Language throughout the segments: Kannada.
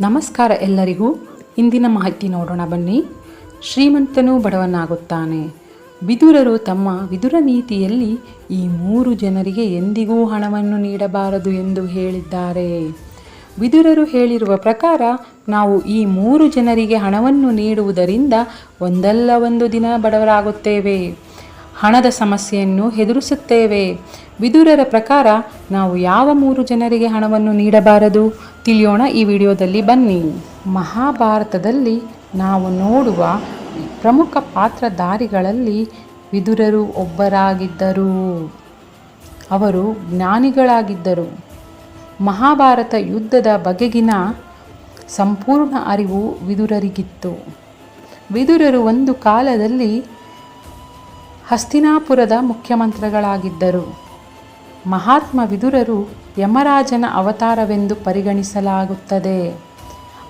ನಮಸ್ಕಾರ ಎಲ್ಲರಿಗೂ. ಇಂದಿನ ಮಾಹಿತಿ ನೋಡೋಣ ಬನ್ನಿ. ಶ್ರೀಮಂತನು ಬಡವನಾಗುತ್ತಾನೆ. ವಿದುರರು ತಮ್ಮ ವಿದುರ ನೀತಿಯಲ್ಲಿ ಈ ಮೂರು ಜನರಿಗೆ ಎಂದಿಗೂ ಹಣವನ್ನು ನೀಡಬಾರದು ಎಂದು ಹೇಳಿದ್ದಾರೆ. ವಿದುರರು ಹೇಳಿರುವ ಪ್ರಕಾರ ನಾವು ಈ ಮೂರು ಜನರಿಗೆ ಹಣವನ್ನು ನೀಡುವುದರಿಂದ ಒಂದಲ್ಲ ಒಂದು ದಿನ ಬಡವರಾಗುತ್ತೇವೆ. ಹಣದ ಸಮಸ್ಯೆಯನ್ನು ಎದುರಿಸುತ್ತೇವೆ. ವಿದುರರ ಪ್ರಕಾರ ನಾವು ಯಾವ ಮೂರು ಜನರಿಗೆ ಹಣವನ್ನು ನೀಡಬಾರದು? ತಿಳಿಯೋಣ ಈ ವಿಡಿಯೋದಲ್ಲಿ ಬನ್ನಿ. ಮಹಾಭಾರತದಲ್ಲಿ ನಾವು ನೋಡುವ ಪ್ರಮುಖ ಪಾತ್ರಧಾರಿಗಳಲ್ಲಿ ವಿದುರರು ಒಬ್ಬರಾಗಿದ್ದರು. ಅವರು ಜ್ಞಾನಿಗಳಾಗಿದ್ದರು. ಮಹಾಭಾರತ ಯುದ್ಧದ ಬಗೆಗಿನ ಸಂಪೂರ್ಣ ಅರಿವು ವಿದುರರಿಗಿತ್ತು. ವಿದುರರು ಒಂದು ಕಾಲದಲ್ಲಿ ಹಸ್ತಿನಾಪುರದ ಮುಖ್ಯಮಂತ್ರಿಗಳಾಗಿದ್ದರು. ಮಹಾತ್ಮ ವಿದುರರು ಯಮರಾಜನ ಅವತಾರವೆಂದು ಪರಿಗಣಿಸಲಾಗುತ್ತದೆ.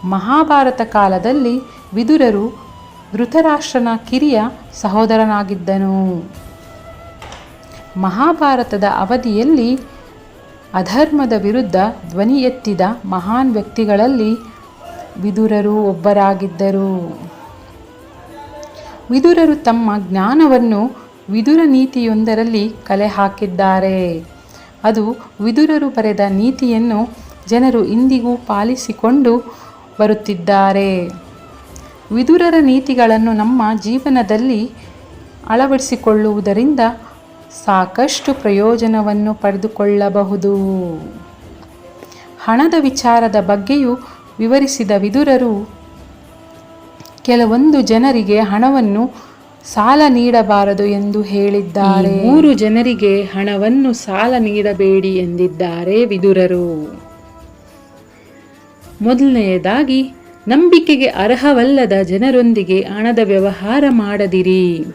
ಮಹಾಭಾರತ ಕಾಲದಲ್ಲಿ ವಿದುರರು ಧೃತರಾಷ್ಟ್ರನ ಕಿರಿಯ ಸಹೋದರನಾಗಿದ್ದನು. ಮಹಾಭಾರತದ ಅವಧಿಯಲ್ಲಿ ಅಧರ್ಮದ ವಿರುದ್ಧ ಧ್ವನಿ ಎತ್ತಿದ ಮಹಾನ್ ವ್ಯಕ್ತಿಗಳಲ್ಲಿ ವಿದುರರು ಒಬ್ಬರಾಗಿದ್ದರು. ವಿದುರರು ತಮ್ಮ ಜ್ಞಾನವನ್ನು ವಿದುರ ನೀತಿಯೊಂದರಲ್ಲಿ ಕಲೆ ಹಾಕಿದ್ದಾರೆ. ಅದು ವಿದುರರು ಬರೆದ ನೀತಿಯನ್ನು ಜನರು ಇಂದಿಗೂ ಪಾಲಿಸಿಕೊಂಡು ಬರುತ್ತಿದ್ದಾರೆ. ವಿದುರರ ನೀತಿಗಳನ್ನು ನಮ್ಮ ಜೀವನದಲ್ಲಿ ಅಳವಡಿಸಿಕೊಳ್ಳುವುದರಿಂದ ಸಾಕಷ್ಟು ಪ್ರಯೋಜನವನ್ನು ಪಡೆದುಕೊಳ್ಳಬಹುದು. ಹಣದ ವಿಚಾರದ ಬಗ್ಗೆಯೂ ವಿವರಿಸಿದ ವಿದುರರು, ಕೆಲವೊಂದು ಜನರಿಗೆ ಹಣವನ್ನು ಸಾಲ ನೀಡಬಾರದು ಎಂದು ಹೇಳಿದ್ದಾರೆ. ಮೂರು ಜನರಿಗೆ ಹಣವನ್ನು ಸಾಲ ನೀಡಬೇಡಿ ಎಂದಿದ್ದಾರೆ ವಿದುರರು. ಮೊದಲನೆಯದಾಗಿ, ನಂಬಿಕೆಗೆ ಅರ್ಹವಲ್ಲದ ಜನರೊಂದಿಗೆ ಹಣದ ವ್ಯವಹಾರ ಮಾಡದಿರಿ.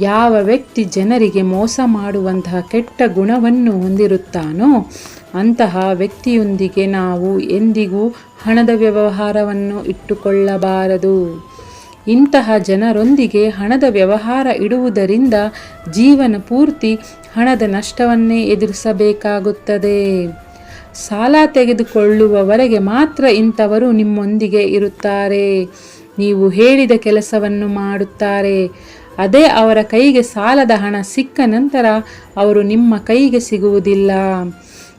ಯಾವ ವ್ಯಕ್ತಿ ಜನರಿಗೆ ಮೋಸ ಮಾಡುವಂತಹ ಕೆಟ್ಟ ಗುಣವನ್ನು ಹೊಂದಿರುತ್ತಾನೋ, ಅಂತಹ ವ್ಯಕ್ತಿಯೊಂದಿಗೆ ನಾವು ಎಂದಿಗೂ ಹಣದ ವ್ಯವಹಾರವನ್ನು ಇಟ್ಟುಕೊಳ್ಳಬಾರದು. ಇಂತಹ ಜನರೊಂದಿಗೆ ಹಣದ ವ್ಯವಹಾರ ಇಡುವುದರಿಂದ ಜೀವನ ಪೂರ್ತಿ ಹಣದ ನಷ್ಟವನ್ನೇ ಎದುರಿಸಬೇಕಾಗುತ್ತದೆ. ಸಾಲ ತೆಗೆದುಕೊಳ್ಳುವವರೆಗೆ ಮಾತ್ರ ಇಂಥವರು ನಿಮ್ಮೊಂದಿಗೆ ಇರುತ್ತಾರೆ. ನೀವು ಹೇಳಿದ ಕೆಲಸವನ್ನು ಮಾಡುತ್ತಾರೆ. ಅದೇ ಅವರ ಕೈಗೆ ಸಾಲದ ಹಣ ಸಿಕ್ಕ ನಂತರ ಅವರು ನಿಮ್ಮ ಕೈಗೆ ಸಿಗುವುದಿಲ್ಲ.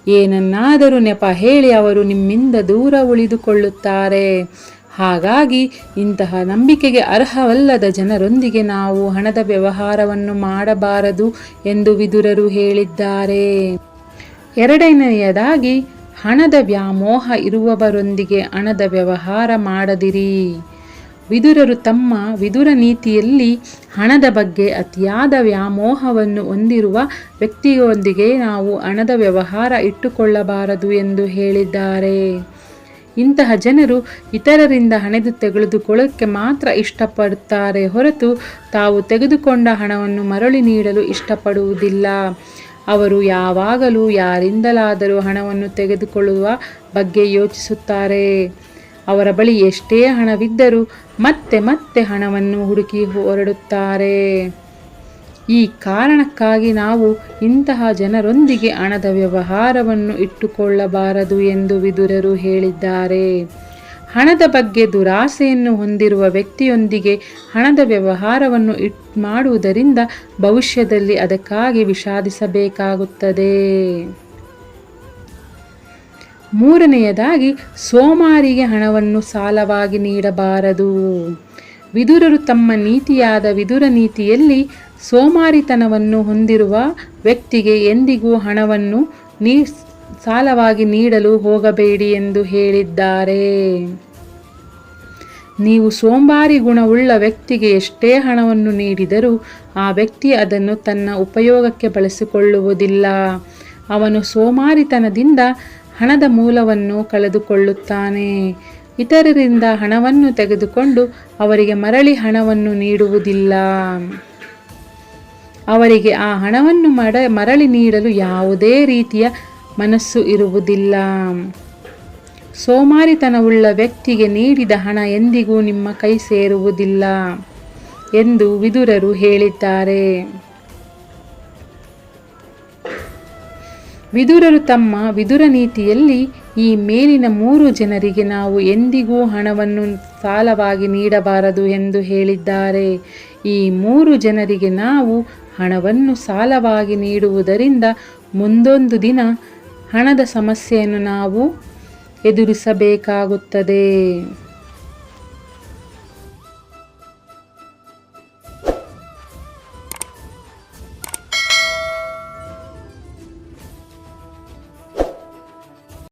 ಏನನ್ನಾದರೂ ನೆಪ ಹೇಳಿ ಅವರು ನಿಮ್ಮಿಂದ ದೂರ ಉಳಿದುಕೊಳ್ಳುತ್ತಾರೆ. ಹಾಗಾಗಿ ಇಂತಹ ನಂಬಿಕೆಗೆ ಅರ್ಹವಲ್ಲದ ಜನರೊಂದಿಗೆ ನಾವು ಹಣದ ವ್ಯವಹಾರವನ್ನು ಮಾಡಬಾರದು ಎಂದು ವಿದುರರು ಹೇಳಿದ್ದಾರೆ. ಎರಡನೆಯದಾಗಿ, ಹಣದ ವ್ಯಾಮೋಹ ಇರುವವರೊಂದಿಗೆ ಹಣದ ವ್ಯವಹಾರ ಮಾಡದಿರಿ. ವಿದುರರು ತಮ್ಮ ವಿದುರ ನೀತಿಯಲ್ಲಿ ಹಣದ ಬಗ್ಗೆ ಅತಿಯಾದ ವ್ಯಾಮೋಹವನ್ನು ಹೊಂದಿರುವ ವ್ಯಕ್ತಿಯೊಂದಿಗೆ ನಾವು ಹಣದ ವ್ಯವಹಾರ ಇಟ್ಟುಕೊಳ್ಳಬಾರದು ಎಂದು ಹೇಳಿದ್ದಾರೆ. ಇಂತಹ ಜನರು ಇತರರಿಂದ ಹಣೆದು ತೆಗೆದುಕೊಳ್ಳೋಕ್ಕೆ ಮಾತ್ರ ಇಷ್ಟಪಡುತ್ತಾರೆ ಹೊರತು ತಾವು ತೆಗೆದುಕೊಂಡ ಹಣವನ್ನು ಮರಳಿ ನೀಡಲು ಇಷ್ಟಪಡುವುದಿಲ್ಲ. ಅವರು ಯಾವಾಗಲೂ ಯಾರಿಂದಲಾದರೂ ಹಣವನ್ನು ತೆಗೆದುಕೊಳ್ಳುವ ಬಗ್ಗೆ ಯೋಚಿಸುತ್ತಾರೆ. ಅವರ ಬಳಿ ಎಷ್ಟೇ ಹಣವಿದ್ದರೂ ಮತ್ತೆ ಮತ್ತೆ ಹಣವನ್ನು ಹುಡುಕಿ ಹೊರಡುತ್ತಾರೆ. ಈ ಕಾರಣಕ್ಕಾಗಿ ನಾವು ಇಂತಹ ಜನರೊಂದಿಗೆ ಹಣದ ವ್ಯವಹಾರವನ್ನು ಇಟ್ಟುಕೊಳ್ಳಬಾರದು ಎಂದು ವಿದುರರು ಹೇಳಿದ್ದಾರೆ. ಹಣದ ಬಗ್ಗೆ ದುರಾಸೆಯನ್ನು ಹೊಂದಿರುವ ವ್ಯಕ್ತಿಯೊಂದಿಗೆ ಹಣದ ವ್ಯವಹಾರವನ್ನು ಇಟ್ ಮಾಡುವುದರಿಂದ ಭವಿಷ್ಯದಲ್ಲಿ ಅದಕ್ಕಾಗಿ ವಿಷಾದಿಸಬೇಕಾಗುತ್ತದೆ. ಮೂರನೆಯದಾಗಿ, ಸೋಮಾರಿಗೆ ಹಣವನ್ನು ಸಾಲವಾಗಿ ನೀಡಬಾರದು. ವಿದುರರು ತಮ್ಮ ನೀತಿಯಾದ ವಿದುರ ನೀತಿಯಲ್ಲಿ ಸೋಮಾರಿತನವನ್ನು ಹೊಂದಿರುವ ವ್ಯಕ್ತಿಗೆ ಎಂದಿಗೂ ಹಣವನ್ನು ನೀ ಸಾಲವಾಗಿ ನೀಡಲು ಹೋಗಬೇಡಿ ಎಂದು ಹೇಳಿದ್ದಾರೆ. ನೀವು ಸೋಂಬಾರಿ ಗುಣವುಳ್ಳ ವ್ಯಕ್ತಿಗೆ ಎಷ್ಟೇ ಹಣವನ್ನು ನೀಡಿದರೂ ಆ ವ್ಯಕ್ತಿ ಅದನ್ನು ತನ್ನ ಉಪಯೋಗಕ್ಕೆ ಬಳಸಿಕೊಳ್ಳುವುದಿಲ್ಲ. ಅವನು ಸೋಮಾರಿತನದಿಂದ ಹಣದ ಮೂಲವನ್ನು ಕಳೆದುಕೊಳ್ಳುತ್ತಾನೆ. ಇತರರಿಂದ ಹಣವನ್ನು ತೆಗೆದುಕೊಂಡು ಅವರಿಗೆ ಮರಳಿ ಹಣವನ್ನು ನೀಡುವುದಿಲ್ಲ. ಅವರಿಗೆ ಆ ಹಣವನ್ನು ಮಡ, ಮರಳಿ ನೀಡಲು ಯಾವುದೇ ರೀತಿಯ ಮನಸ್ಸು ಇರುವುದಿಲ್ಲ. ಸೋಮಾರಿತನವುಳ್ಳ ವ್ಯಕ್ತಿಗೆ ನೀಡಿದ ಹಣ ಎಂದಿಗೂ ನಿಮ್ಮ ಕೈ ಸೇರುವುದಿಲ್ಲ ಎಂದು ವಿದುರರು ಹೇಳಿದ್ದಾರೆ. ವಿದುರರು ತಮ್ಮ ವಿದುರ ನೀತಿಯಲ್ಲಿ ಈ ಮೇಲಿನ ಮೂರು ಜನರಿಗೆ ನಾವು ಎಂದಿಗೂ ಹಣವನ್ನು ಸಾಲವಾಗಿ ನೀಡಬಾರದು ಎಂದು ಹೇಳಿದ್ದಾರೆ. ಈ ಮೂರು ಜನರಿಗೆ ನಾವು ಹಣವನ್ನು ಸಾಲವಾಗಿ ನೀಡುವುದರಿಂದ ಮುಂದೊಂದು ದಿನ ಹಣದ ಸಮಸ್ಯೆಯನ್ನು ನಾವು ಎದುರಿಸಬೇಕಾಗುತ್ತದೆ.